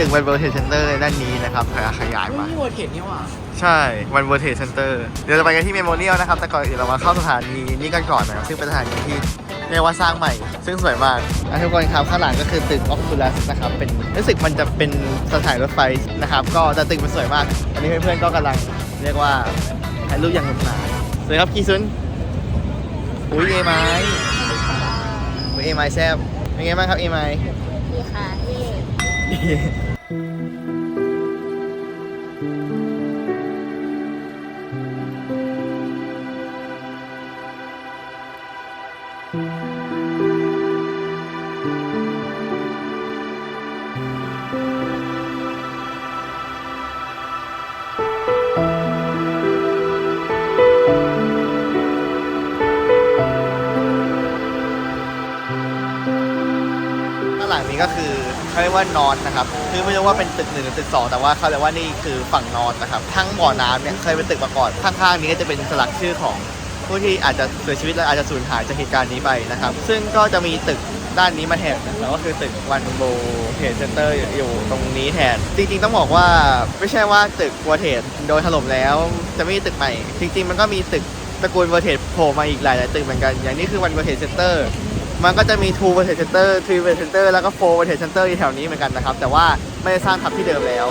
ตึกวันเวิร์เทสเซนเตอร์ด้านนี้นะครับขยายมา นี่วัวเห็นนี่ว่ะใช่วันเวิร์เทสเซนเตอร์เดี๋ยวเราไปกันที่เมมโมเรียลนะครับ แต่ก่อนอื่นเรามาเข้าสถานีนี้กันก่อนนะครับ ซึ่งเป็นสถานีที่เรียกว่าสร้างใหม่ ซึ่งสวยมากอะทุกคนครับข้างหลังก็คือตึกออฟฟูลัสนะครับ เป็นรู้สึกมันจะเป็นสถานีรถไฟนะครับ ก็แต่ตึกมันสวยมาก อันนี้เพื่อนๆก็กำลังเรียกว่าถ่ายรูปอย่างสนุกสนานสวยครับคีซุนอุ้ยเอไม้อุ้ยเอไม้แซ่บเป็นไงบ้างครับเอไม้ดีค่ะที่ หลังนี้ก็คือเขาเรียกว่านอนนะครับคือไม่รู้ว่าเป็นตึกหนึ่งหรือตึกสองแต่ว่าเขาเรียกว่านี่คือฝั่งนอนนะครับทั้งบ่อน้ำเนี่ยเคยเป็นตึกมาก่อนข้างๆนี้ก็จะเป็นสลักชื่อของผู้ที่อาจจะเสียชีวิตและอาจจะสูญหายจากเหตุการณ์นี้ไปนะครับ ซึ่งก็จะมีตึกด้านนี้มาแทนแล้วก็คือตึกวันโบเทสเซ็นเตอร์อยู่ตรงนี้แทน จริงๆต้องบอกว่าไม่ใช่ว่าตึกวัวเทสโดนถล่มแล้ว จะไม่มีตึกใหม่ จริงๆ มันก็มีตึกตระกูลวัวเทสโผล่มาอีกหลายๆตึกเหมือนกัน อย่างนี้คือวันโบเทสเซ็นเตอร์ มันก็จะมี2 v e r t e Center 3 v e r t e Center แล้วก็4 v e r t e Center อยู่แถวนี้เหมือนกันนะครับ แต่ว่าไม่ได้สร้างทับที่เดิมแล้ว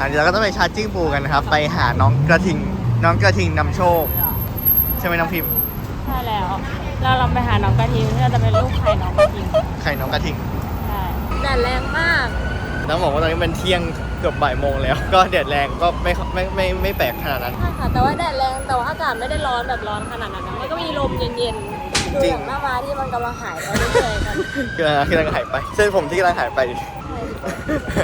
อันนี้เราก็ต้องไปชาร์จจิ้งบูกันนะครับ ไปหาน้องกระทิง น้องกระทิงนำโชค ใช่ไหมน้องพิมพ์ เราลองไปหาน้องกระทิงเพื่อจะเป็นลูกไข่น้องกระทิงใครน้องกระทิงใช่แดดแรงมากต้องบอกว่าตอนนี้มันเที่ยงเกือบบ่ายโมงแล้ว ก็แดดแรงก็ไม่ไม่ไม่ไม่แปลกขนาดนั้น ใช่ค่ะ แต่ว่าแดดแรงแต่ว่าอากาศไม่ได้ร้อนแบบร้อนขนาดนั้นนะมันก็มีลมเย็นๆดูจริองย่างหน้าม้าที่มันกำลังหายไปเรื่อยๆกันกำลังกำลังหายไป เส้นผมที่กำลังหายไป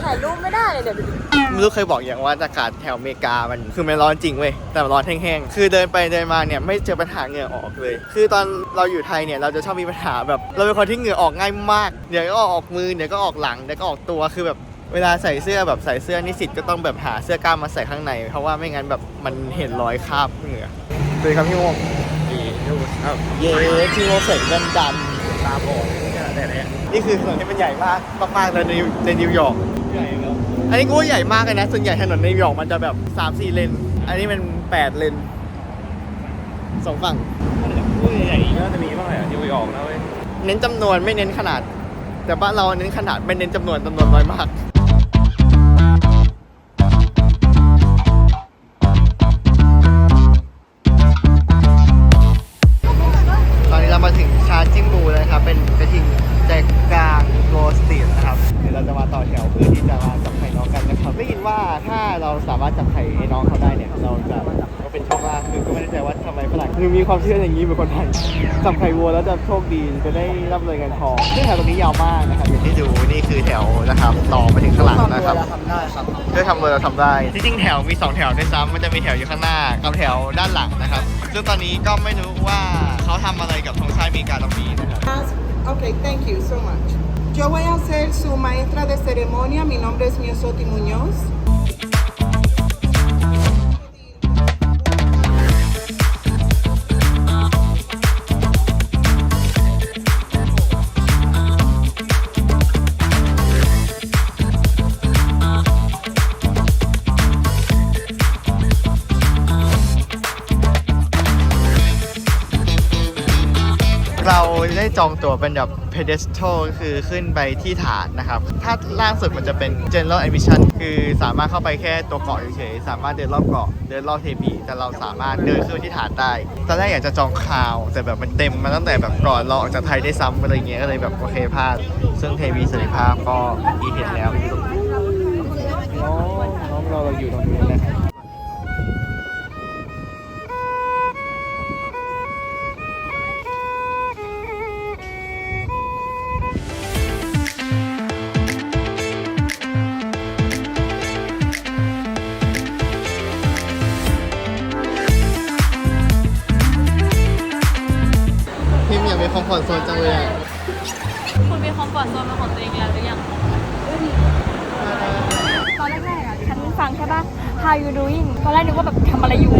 ถ่ายรูปไม่ได้เลยเดี๋ยวดูดิ ไม่รู้เคยบอกอย่างว่าอากาศแถวอเมริกามันคือมันร้อนจริงเว้ยแต่มันร้อนแห้งๆคือเดินไปเดินมาเนี่ยไม่เจอปัญหาเหงื่อออกเลย คือตอนเราอยู่ไทยเนี่ยเราจะชอบมีปัญหาแบบ เราเป็นคนที่เหงื่อออกง่ายมากเดี๋ยวก็ออกมือเดี๋ยวก็ออกหลังเดี๋ยวก็ออกตัวคือแบบเวลาใส่เสื้อแบบใส่เสื้อนิสิตก็ต้องแบบหาเสื้อกล้ามมาใส่ข้างใน เพราะว่าไม่งั้นแบบมันเห็นรอยคราบเหงื่อสวัสดีครับพี่โมงครับเย้พี่โมใส่แว่นดำตาบอดนี่คือถนนที่มันใหญ่มากมากๆเลยในในนิวยอร์กใหญ่แล้ว อันนี้กูว่าใหญ่มากเลยนะ ส่วนใหญ่ถนนในนิวยอร์กมันจะแบบ3 4เลน อันนี้มัน8เลนสองฝั่งผู้ใหญ่ๆก็จะมีบ้างแหละนิวยอร์กนะเว้ย เน้นจำนวนไม่เน้นขนาด แต่บ้านเราเน้นขนาดไม่เน้นจำนวนจำนวนน้อยมาก เราสามารถจับไข่ไอ้น้องเขาได้เนี่ยเราจะก็เป็นโชคลาภคือก็ไม่แน่ใจว่าทำไมฝรั่งคือมีความเชื่ออย่างนี้เหมือนคนไทยจับไข่วัวแล้วจะโชคดีจะได้ร่ำรวยเงินทองซึ่งแถวตรงนี้ยาวมากนะครับอย่างที่ดูนี่คือแถวนะครับต่อไปถึงข้างหลังนะครับทำได้ครับเพื่อทำเลยเราทำได้จริงๆแถวมี 2 แถวด้วยซ้ำมันจะมีแถวอยู่ข้างหน้ากับแถวด้านหลังนะครับ ซึ่งตอนนี้ก็ไม่รู้ว่าเขาทำอะไรกับธงชาติอเมริกาตรงนี้นะครับ Ok, thank you so much. Yo voy a ser su maestra de ceremonia. Mi nombre es Miosoti Muñoz. จองตั๋วเป็นแบบ pedestal ก็คือขึ้นไปที่ฐานนะครับ ถ้าล่างสุดมันจะเป็น general admission คือสามารถเข้าไปแค่ตัวเกาะเฉยๆสามารถเดินรอบเกาะเดินรอบเทพีแต่เราสามารถเดินขึ้นไปที่ฐานได้ตอนแรกอยากจะจองคาว แต่แบบมันเต็มมาตั้งแต่แบบก่อนเราออกจากไทยได้ซ้ำอะไรเงี้ยก็เลยแบบโอเคพลาด ซึ่งเทพีเสรีภาพก็อีเห็นแล้วน้องน้องเราอยู่ตรงนี้นะครับ พิมพ์อยากมีคอมฟอร์ตโซนจังเลยอะคุณมีคอมฟอร์ตโซนเป็นของตัวเองแล้วหรือยัง ตอนแรกๆอะฉันฟังแค่ป่ะ How you doing ตอนแรกนึกว่าแบบทำอะไรอยู่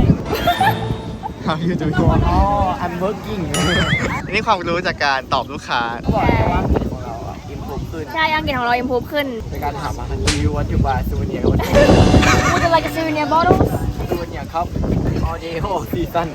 How you doing อ๋อ I'm working อันนี้ความรู้จากการตอบลูกค้าบอกเลยว่ากิจของเราอะอิมพูขึ้นใช่อังกฤษของเรา improve ขึ้นในการถามอาหารรีวิววัตถุบาซูเนียร์วัตถุ Would you like a souvenir bottle ซูเนียร์ครับ all day all season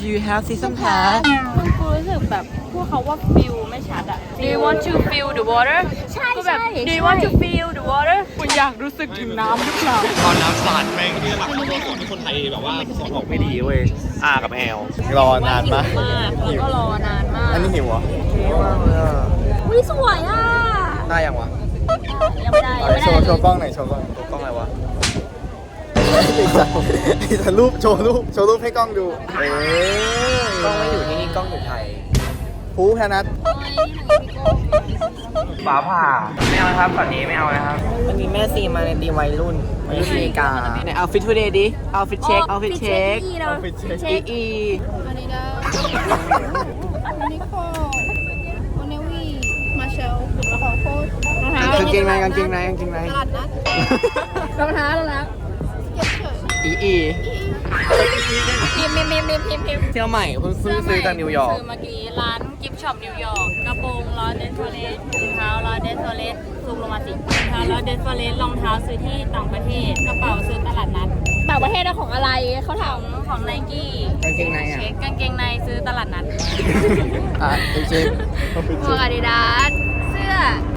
Do you have season pass มันกูรู้สึกแบบพวกเขาว่าฟิลไม่ชัดอะ Do you want to feel the water ใช่ก็แบบใช่ Do you want to feel the water คุณอยากรู้สึกถึงน้ำหรือเปล่า ตอนน้ำสาดแม่งที่หลักเขาสอนคนไทยแบบว่าสอนออกไม่ดีเว้ยอากับแอลรอนานมากมากแล้วก็รอนานมาก อันนี้หิวเหรอวิสวยอะ ได้ยังวะยังไม่ได้ยังไม่โชได้ว์โชเลยว์กล้องหน่อยโชว์กล้องตัวกล้องอะไรวะ ถ่ายรูปโชว์รูปโชว์รูปให้กล้องดูเอ้กล้องไม่อยู่ที่นี่กล้องอยู่ไทยภูแพนัทฝาผ่าไม่เอาครับฝั่งนี้ไม่เอานะครับมันมีแม่ซีมาในตีมวัยรุ่นวัยรุ่นอเมริกาในเอาฟิตทูเดย์ดิเอาฟิตเช็คเอาฟิตเช็คเราฟิตเช็คเช็คอีกางเกงในกางเกงในกางเกงในรองเท้ารองเท้า อีอีพิมพ์พิมพ์พิมพ์พิมพ์พิมพ์พิมพ์เที่ยวใหม่เพิ่งซื้อซื้อจากนิวยอร์กซื้อเมื่อกี้ร้านกิฟช็อปนิวยอร์กกระโปรงลอเดนโทเลสรองเท้าลอเดนโทเลสซูมลงมาสิรองเท้าลอเดนโทเลสรองเท้าซื้อที่ต่างประเทศกระเป๋าซื้อตลาดนัดต่างประเทศได้ของอะไรเขาขถาอมงของไนกี้กางเกงในอะเช็คกางเกงในซื้อตลาดนัดอะไปเช็คเอาไปหมเช็วกคอาดิดาสเสื้อ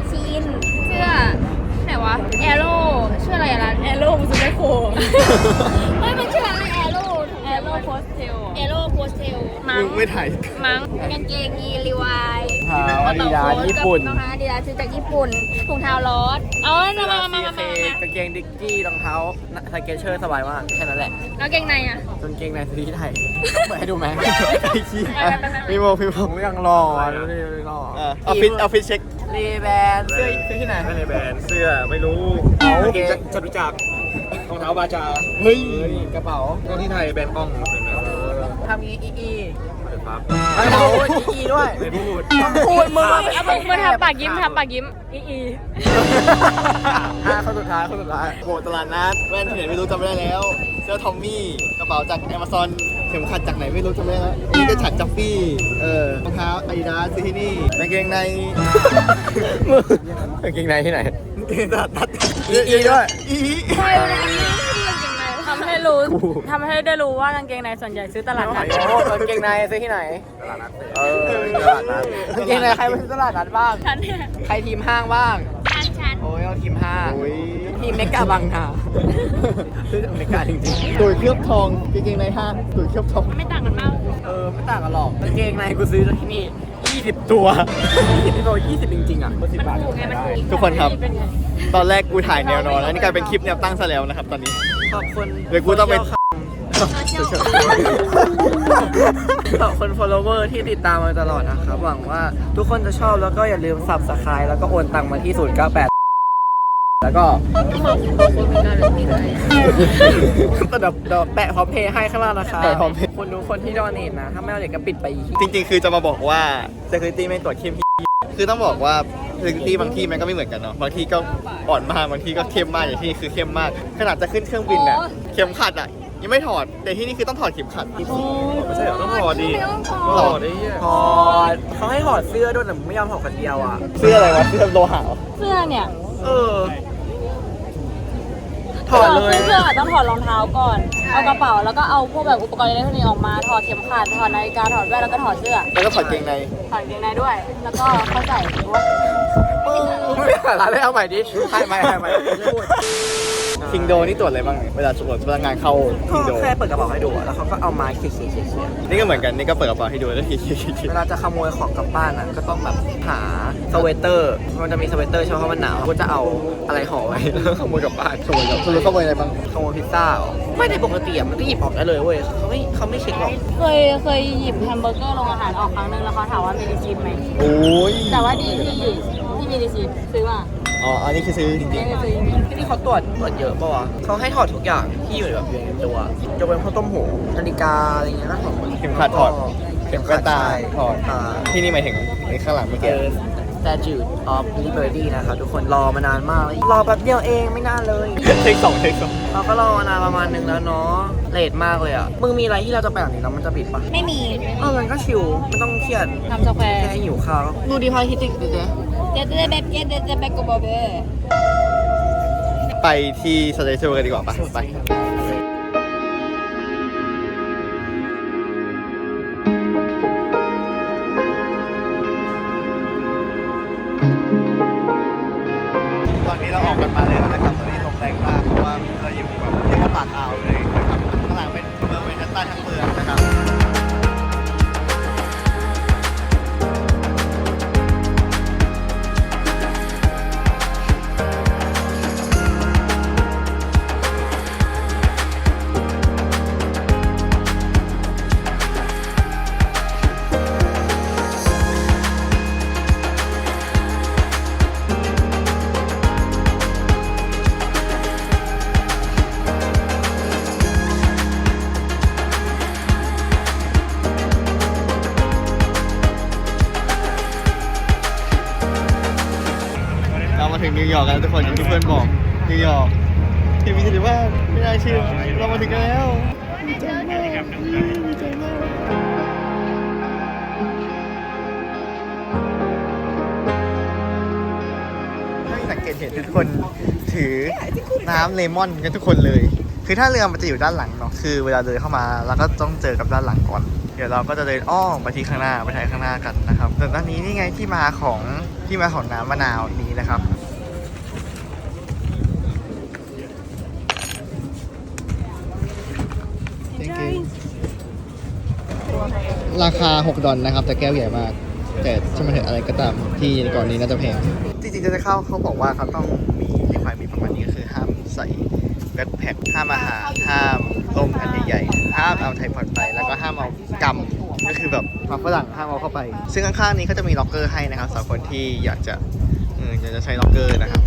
ชีนเสื้อไหนวะแอโร่ชื่ออะไรอะร้านแอโร่ ไม่ถ่ายมั้งกางเกงยีรีวายเท้าอาดิดาสญี่ปุ่น รองเท้าอาดิดาสซื้อจากญี่ปุ่นถุงเท้าลอสเอามามามามามากางเกงดิกกี้รองเท้าสเกเชอร์สบายมากแค่นั้นแหละแล้วเกงในอะกางเกงในซื้อที่ไทยเปิดให้ดูไหมไอ้ขี้มีโมมีโมผมยังรอดูดิรออะเอาฟิตเอาฟิตเช็ครีแบนเสื้อซื้อที่ไหน ไม่ในแบรนด์เสื้อไม่รู้เอาจะจะรู้จักรองเท้าบาจาเฮ้ยกระเป๋าก็ที่ไทยแบรนด์กล้องเห็นไหม ทำอีอีอีเปิดปั๊บไม่พูดอีอีด้วยไม่พูดพูดมึงเอามึงมาทำปากยิ้มทำปากยิ้มอีอีอะคนสุดท้ายคนสุดท้ายโบตลาดนัดแว่นที่ไหนไม่รู้จำไม่ได้แล้ว เสื้อทอมมี่กระเป๋าจากแอม z ซอนเข็มขัดจากไหนไม่รู้จำไม่ได้แล้วอันนี่ก็ฉัดจัฟฟี่เออรองเท้าอาดิดาสซื้อที่นี่กางเกงในกางเกงในที่ไหนกางเกงตลาดนัดอีอีด้วยอีทำให้ รู้ทำให้ได้รู้ว่ากางเกงในส่วนใหญ่ซื้อตลาดนัดโอ้กางเกงในซื้อที่ไหน ตลาดนัดเออตลาดนัดกางเกงในใครไปซื้อตลาดนัดบ้าง ฉันเนี่ยใครทีมห้างบ้างชั้นชั้นโอ้ยเอาทีมห้างโอ้ยทีมเมกาบังนาซื้อจากเมกาจริงตุ๋ยเคลือบทองกางเกงในห้างตุ๋ยเคลือบทอง ไม่ต่างกันมากๆเออไม่ต่างกันหรอกกางเกงในกูซื้อจากที่นี่20 ตัว20ตัว20 จริงๆ อะสิบบาทถูกไงมันถูกทุกคนครับเป็นไงตอนแรกกูถ่ายแนวนอน แล้วนี่กลายเป็นคลิปแนวตั้งซะแล้วนะครับตอนนี้ ขอบคุณเดี๋ยวกูต้องไปขอบคุณ follower ที่ติดตามมาตลอดนะครับ หวังว่าทุกคนจะชอบแล้วก็อย่าลืม subscribe แล้วก็โอนตังมาที่ 098 แล้วก็แต่เดี๋ยวเดี๋ยวแปะพร้อมเพย์ให้ข้างล่างนะคะแปะพร้อมเพย์คนดูคนที่ดอเนทนะ ถ้าไม่เอาเด็กก็ปิดไปอีก จริงๆ คือจะมาบอกว่า security ไม่ตรวจเข้ม คือต้องบอกว่า security บางที่มันก็ไม่เหมือนกันเนาะบางที่ก็อ่อนมากบางที่ก็เข้มมากอย่างที่นี่คือเข้มมาก ขนาดจะขึ้นเครื่องบินเนี่ยเข็มขัดอะยังไม่ถอดแต่ที่นี่คือต้องถอดเข็มขัดไม่ใช่เหรอต้องพอดีพอดีถอดเขาให้ถอดเสื้อด้วยแต่มึงไม่ยอมถอดคนเดียวอะเสื้ออะไรวะเสื้อโลหะเหรอเสื้อเนี่ย เออ ถอดเลยเสื้อต้องถอดรองเท้าก่อน เอากระเป๋าแล้วก็เอาพวกแบบอุปกรณ์อิเล็กทรอนิกส์ออกมา ถอดเข็มขัด ถอดนาฬิกา ถอดแว่นแล้วก็ถอดเสื้อ แล้วก็ถอดเกงในถอดกางเกงในด้วย แล้วก็เข้าใส่ว่า ไม่หาร้านเลยเอาใหม่ดิให้ใหม่ให้ใหม่ไม่พูด คิงโดนี่ตรวจอะไรบ้างเนี่ยเวลาตรวจพนักงานเข้าคิงโดก็แค่เปิดกระเป๋าให้ดูอะแล้วเขาก็เอาไม้เขี่ยๆเขี่ยนี่ก็เหมือนกันนี่ก็เปิดกระเป๋าให้ดูแล้วขี่ๆๆเวลาจะขโมยของกลับบ้านอะก็ต้องแบบหาสเวตเตอร์ มันจะมีสเวตเตอร์ใช่ไหมเพราะมันหนาวก็จะเอาอะไรห่อไว้แล้วขโมยกลับบ้านๆขโมยกับคือขโมยอะไรบ้างขโมยพิซซ่าเหรอไม่ได้ปกติอะมันก็หยิบออกได้เลยเว้ยเขาไม่เขาไม่เช็คหรอกเคยเคยหยิบแฮมเบอร์เกอร์ลงอาหารออกครั้งนึงแล้วเขาถามว่ามีรีซีฟไหมโอ้ยแต่ว่าดีที่ ที่มีรีซีฟซื้อมาอ๋อ อันนี้คือซื้อจริงไม่ได้ซื้อจริงที่นี่เขาตรวจตรวจเยอะป่าวะเขาให้ถอดทุกอย่างที่อยู่แบบอยู่ในตัวยกเว้นข้าวต้มหูนาฬิกาอะไรเงี้ยก็ถอดหมดๆเข็มขัดถอดเข็มกระตาถอดอ่าที่นี่หมายถึงในข้างหลังเมื่อเอกี้อ Statue of Liberty นะครับทุกคนรอมานานมากเลยรอแป๊บเดียวเองไม่นานเลยเทคสองเทคสองเราก็รอมานานประมาณนึงแล้วเนาะเลทมากเลยอะมึงมีอะไรที่เราจะไปหลังนี้แล้วมันจะปิดปะไม่มีเออมันก็ชิวไม่ต้องเครียดทำสแควร์แค่หิวข้าวดูดีพายคิดติดดิเจ๊เดี๋ยวจะได้แบบเดี๋ยวจะแบบกบเบอร์ไปที่สเตชันกันดีกว่าปะไป มาแล้วนะครับตอนนี้ลมแรงมากเพราะว่าเราอยู่แบบเรียกว่าปากอ่าวเลยนะครับข้างหลังเป็นเมืองเวนัสตันทั้งเมือง แล้วทุกคนอย่างที่เพื่อนบอกนิวยอร์กที่มีถือว่าไม่น่าเชื่อเรามาถึงกันแล้วดีใจมากดีใจมากถ้สังเกตเห็นทุกคนถือน้ำเลมอนกันทุกคนเลย คือถ้าเรือมันจะอยู่ด้านหลังเนาะคือเวลาเดินเข้ามาเราก็ต้องเจอกับด้านหลังก่อน เดี๋ยวเราก็จะเดินอ้อมไปที่ข้างหน้าไปทางข้างหน้ากันนะครับแต่ด้านนี้นี่ไงที่มาของที่มาของน้ำมะนาวนี้นะครับ ราคา 6 ดอลนะครับ แต่แก้วใหญ่มาก แต่ช่างมันเถอะอะไรก็ตามที่ก่อนนี้น่าจะแพงจริงๆจะเข้าเขาบอกว่าเขาต้องมีรีควายมีประมาณนี้ก็คือห้ามใส่แบ็คแพ็คห้ามอาหารห้ามล่มอันใหญ่ๆห้ามเอาไทยพอดไป แล้วก็ห้ามเอากำก็คือแบบมาฝรั่งห้ามเอาเข้าไป ซึ่งข้างๆนี้เขาจะมีล็อกเกอร์ให้นะครับสำหรับคนที่อยากจะเอออยากจะใช้ล็อกเกอร์นะครับ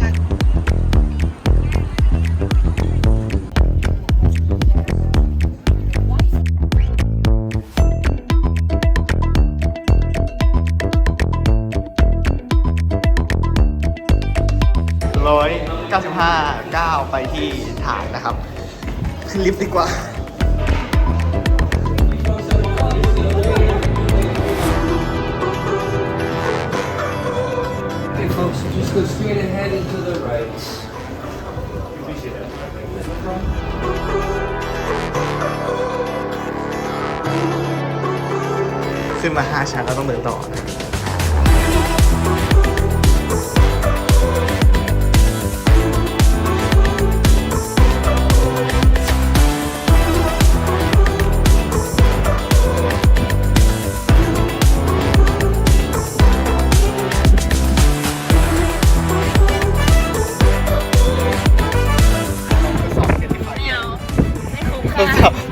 ที่ฐานนะครับ ขึ้นลิฟต์ดีกว่า Okay folks just go straight ahead into the right ขึ้นมาห้าชั้นแล้วต้องเดินต่อนะ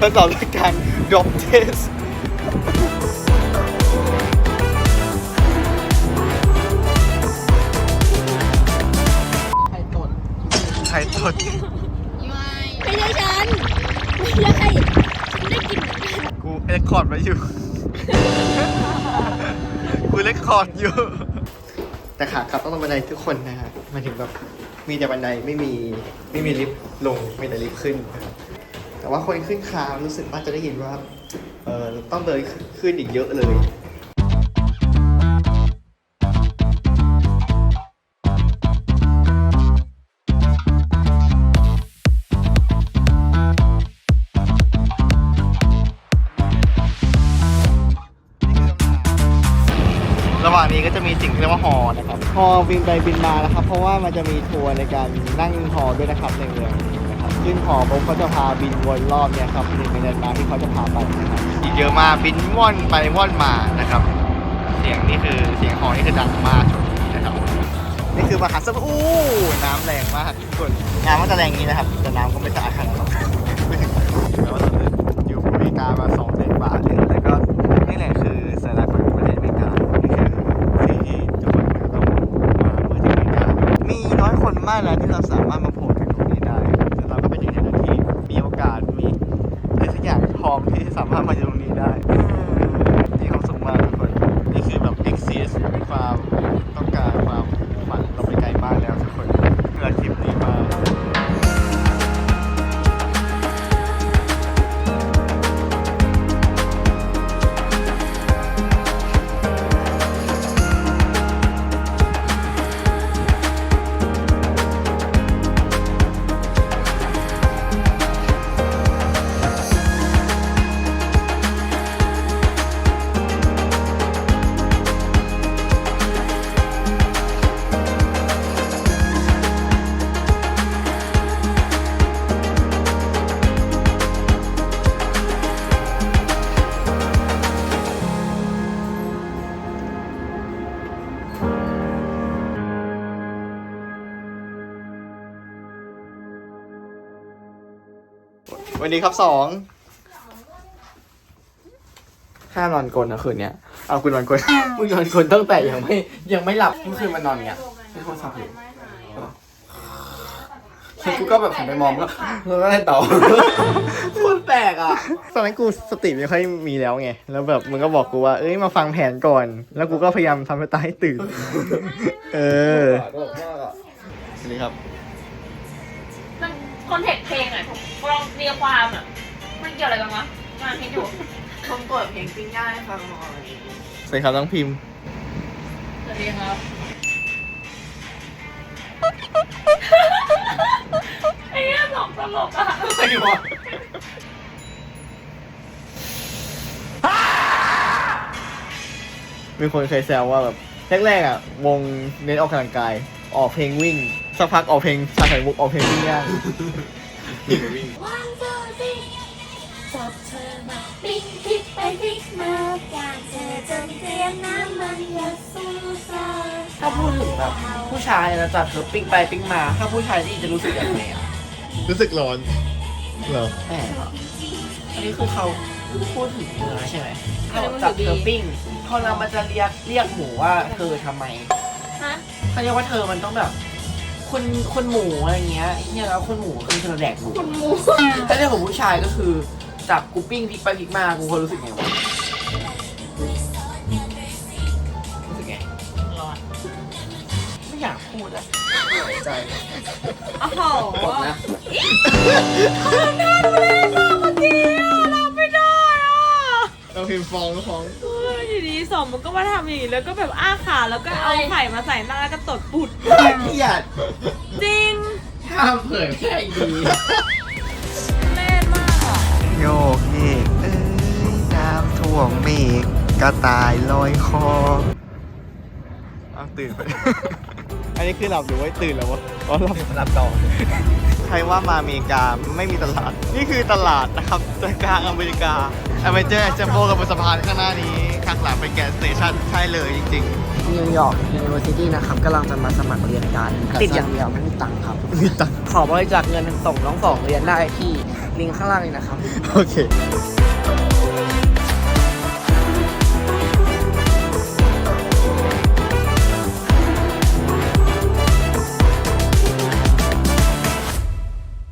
ดสอบทดสอบด้วยการ drop test ใครตดใครตดไม่ใช่ฉัน ไม่ใช่ฉันได้กลินเหมือนกันกูเรคคอร์ดไว้อยู่ กูเรคคอร์ดอยู่ แต่ขากลับต้องลงบันไดทุกคนนะฮะหมายถึงแบบมีแต่บันไดไม่มีไม่มีลิฟต์ลงมีแต่ลิฟต์ขึ้นนะครับ แต่ว่าคนขึ้นคารู้สึกว่าจะได้ยินว่าเออต้องเดินขึ้นอีกเยอะเลย ระหว่างนี้ก็จะมีสิ่งที่เรียกว่าฮอนะครับฮอบินไปบินมานะครับ เพราะว่ามันจะมีทัวร์ในการนั่งฮอด้วยนะครับในเมืองนะครับ ขึ้นฮอปุ๊บเขาจะพาบินวนรอบเนี่ยครับหนึ่งในแลนด์มาร์คที่เขาจะพาไปนะครับอีกเยอะมากบินว่อนไปว่อนมานะครับ เสียงนี่คือเสียงฮอนี่คือดังมากช่วงนี้นะครับนี่คือมหาสมุทรอู้น้ำแรงมากทุกคนน้ำมันจะแรงอย่างนี้นะครับแต่น้ำก็ไม่สะอาดขนาดนั้นหรอกไม่ถึงแม้ว่าเราจะอยู่อเมริกามาสองเดือนกว่าเลยแล้วก็นี่แหละคือสัญลักษณ์ของประเทศอเมริกานี่คือสิ่งที่ทุกคนจะต้องมาเมื่อถึงอเมริกามีน้อยคนมากแล้วที่เราสา วันนี้ครับสองห้ามนอนกลนนะคืนเนี้ยเอาคุณวันกดมึงนอนกลนตั้งแต่ยังไม่ยังไม่หลับเมื่อคืนมันนอนเงี้ยไม่โทรศัพท์อยู่แล้วกูก็แบบหันไปมองแล้วแล้วก็เล่นต่อโคตรแปลกอะ ตอนนั้นกูสติไม่ค่อยมีแล้วไง แล้วแบบมึงก็บอกกูว่า เอ้ยมาฟังแผนก่อน แล้วกูก็พยายามทำให้ตาให้ตื่น เออสวัสดีครับมัน คอนเทกต์เพลงอะลองเรียงความอะมันเกี่ยวอะไรกันวะงานคิดอยู่ต้องเปิดเพลงปิ้งย่างให้ฟังหน่อยสวัสดีครับน้องพิมพ์สวัสดีครับไอ้เหี้ยสองตลกอะไอ้วะมีคนเคยแซวว่าแบบแรกๆอะ วงเน้นออกกำลังกาย ออกเพลงวิ่ง สักพักออกเพลงชาไข่มุกออกเพลงวิ่ย่าง One, two, three จับเธอมาปิ๊กพลิกไปพลิกมาการเธอจนเตียมน้ำมันหยดสู้ซ่าถ้าพูดถึงแบบผู้ชายนะจับเธอปิ้งไปปิ้งมา ถ้าผู้ชายที่จะรู้สึกยังไงอะรู้สึกร้อนเหรอแปลกอะอันนี้คือเขาพูดถึงเนื้อใช่ไหมเขาจับเธอปิ้งพอเรามันจะเรียกเรียกหมูว่าเธอทำไมฮะเขาเรียกว่าเธอมันต้องแบบ คุณคุณหมูอะไรเงี้ยไอ้เนี่ยแล้วคุณหมูคือเธอแดกหมูคุณหมูถ้าเรื่องของผู้ชายก็คือจับกูปิ้งพลิกไปพลิกมากูควรรู้สึกไงวะรู้สึกไงร้อนไม่อยากพูดอะใจโอ้โหกดนะเราพิมพ์ฟ้องฟ้อง อยู่ดีสองมันก็มาทำอย่างนี้แล้วก็แบบอ้าขาแล้วก็เอาไข่มาใส่หน้าแล้วก็ตดปุด เกลียดจริงห้ามเผยแพร่อีกดีเล่นมากอะโยกเยกเอ้ยน้ำท่วมเมฆกระต่ายลอยคออ้าวตื่นไป อันนี้คือหลับหรือว่าตื่นแล้ววะอ๋อหลับรับต่อใครว่ามาอเมริกาไม่มีตลาด นี่คือตลาดนะครับใจกลางอเมริกาอเมเจอร์แจมโบกับบนสะพานข้างหน้านี้ ข้างหลังเป็นแกสสเตชันใช่เลยจริงนิวยอร์กยูนิเวอร์ซิตี้นะครับกำลังจะมาสมัครเรียนการติดอย่างเดียวไม่มีตังค์ครับ ๆมีตังค์ขอบริจาคเงินส่งน้องสองเรียนได้ที่ลิงก์ข้างล่างนี้นะครับ โอเค